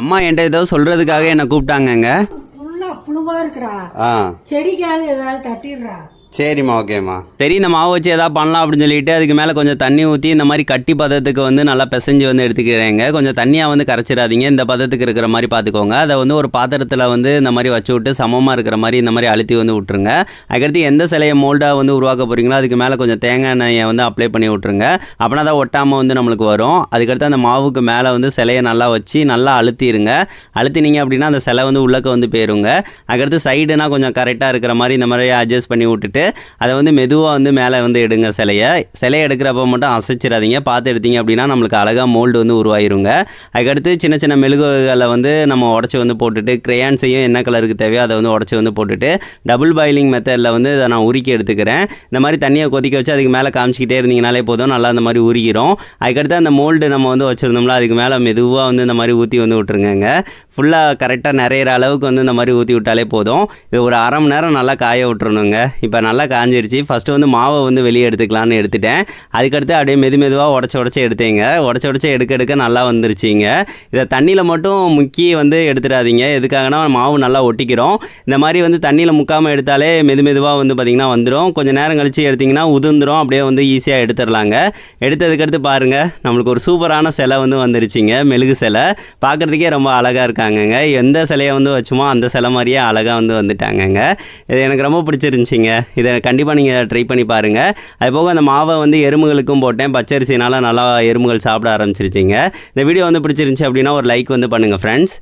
அம்மா என்கிட்ட ஏதோ சொல்கிறதுக்காக என்னை கூப்பிட்டாங்கங்க. ஃபுல்லா புழுவா இருக்குடா. ஆ. செடிக்காவது ஏதாவது தட்டிடுறா. சரிம்மா ஓகேம்மா. சரி இந்த மாவு வச்சு எதாவது பண்ணலாம் அப்படின்னு சொல்லிட்டு அதுக்கு மேலே கொஞ்சம் தண்ணி ஊற்றி இந்த மாதிரி கட்டி பதத்துக்கு வந்து நல்லா பிசைஞ்சு வந்து எடுத்துக்கிறேங்க. கொஞ்சம் தண்ணியாக வந்து கரைச்சிடாதீங்க. இந்த பதத்துக்கு இருக்கிற மாதிரி பார்த்துக்கோங்க அதை வந்து ஒரு பாத்திரத்தில் வந்து இந்த மாதிரி வச்சு விட்டு சமமாக இருக்கிற மாதிரி இந்த மாதிரி அழுத்தி வந்து விட்ருங்க அதுக்கடுத்து எந்த சிலையை மோல்டாக வந்து உருவாக்க போகிறீங்களோ அதுக்கு மேலே கொஞ்சம் தேங்காய் எண்ணெயை வந்து அப்ளை பண்ணி விட்ருங்க அப்படின்னா தான் ஒட்டாமல் வந்து நம்மளுக்கு வரும். அதுக்கடுத்து அந்த மாவுக்கு மேலே வந்து சிலையை நல்லா வச்சு நல்லா அழுத்திடுங்க அழுத்தினீங்க அப்படின்னா அந்த சிலை வந்து உள்ளக்க வந்து போயிருங்க. அதுக்கடுத்து சைடுனா கொஞ்சம் கரெக்டாக இருக்கிற மாதிரி இந்த மாதிரி அட்ஜஸ்ட் பண்ணி விட்டுட்டு அதை வந்து மெதுவாக வந்து மேலே வந்து எடுங்க சிலையை. சிலையை எடுக்கிறப்ப மட்டும் அசைச்சிடாதீங்க. பார்த்து எடுத்தீங்க அப்படின்னா நம்மளுக்கு அழகாக மோல்டு வந்து உருவாயிருங்க. அதுக்கடுத்து சின்ன சின்ன மெழுகுகளை வந்து நம்ம உடச்சி வந்து போட்டுட்டு கிரேயான்ஸையும் என்ன கலருக்கு தேவையோ அதை வந்து உடச்சி வந்து போட்டுட்டு டபுள் பாயிலிங் மெத்தடில் வந்து இதை நான் உருக்கி எடுத்துக்கிறேன். இந்த மாதிரி தண்ணியை கொதிக்க வச்சு அதுக்கு மேலே காமிச்சிக்கிட்டே இருந்தீங்கனாலே போதும். நல்லா அந்த மாதிரி உருகிறோம் அதுக்கடுத்து அந்த மோல்டு நம்ம வந்து வச்சுருந்தோம்ல அதுக்கு மேலே மெதுவாக வந்து இந்த மாதிரி ஊற்றி வந்து விட்டுருங்கங்க. ஃபுல்லாக கரெக்டாக நிறையிற அளவுக்கு வந்து இந்த மாதிரி ஊற்றி விட்டாலே போதும். இது ஒரு அரை மணி நேரம் நல்லா காய விட்டுருணுங்க இப்போ நல்லா காஞ்சிருச்சு. ஃபஸ்ட்டு வந்து மாவை வந்து வெளியே எடுத்துக்கலான்னு எடுத்துட்டேன். அதுக்கடுத்து அப்படியே மெது மெதுவாக உடச்சி உடச்சி எடுத்தேங்க. உடச்சி உடச்சி எடுக்க எடுக்க நல்லா வந்துருச்சுங்க. இதை தண்ணியில் மட்டும் முக்கி வந்து எடுத்துடாதீங்க. எதுக்காகனா மாவு நல்லா ஒட்டிக்கிறோம். இந்த மாதிரி வந்து தண்ணியில் முக்காமல் எடுத்தாலே மெது மெதுவாக வந்து பார்த்திங்கன்னா வந்துடும் கொஞ்சம் நேரம் கழித்து எடுத்திங்கன்னா உதிர்ந்துடும் அப்படியே வந்து ஈஸியாக எடுத்துடலாங்க. எடுத்ததுக்கடுத்து பாருங்கள் நம்மளுக்கு ஒரு சூப்பரான சிலை வந்து வந்துருச்சுங்க. மெழுகு சிலை. பார்க்குறதுக்கே ரொம்ப அழகாக இருக்காங்கங்க. எந்த சிலையை வந்து வச்சுமோ அந்த சிலை மாதிரியே அழகாக வந்து வந்துட்டாங்கங்க. இது எனக்கு ரொம்ப பிடிச்சிருந்துச்சிங்க. இதை கண்டிப்பாக நீங்கள் ட்ரை பண்ணி பாருங்கள் அது போக அந்த மாவை வந்து எறும்புகளுக்கும் போட்டேன். பச்சரிசினால் நல்லா எறும்புகள் சாப்பிட ஆரம்பிச்சிருச்சிங்க. இந்த வீடியோ வந்து பிடிச்சிருந்துச்சி அப்படின்னா ஒரு லைக் வந்து பண்ணுங்கள் ஃப்ரெண்ட்ஸ்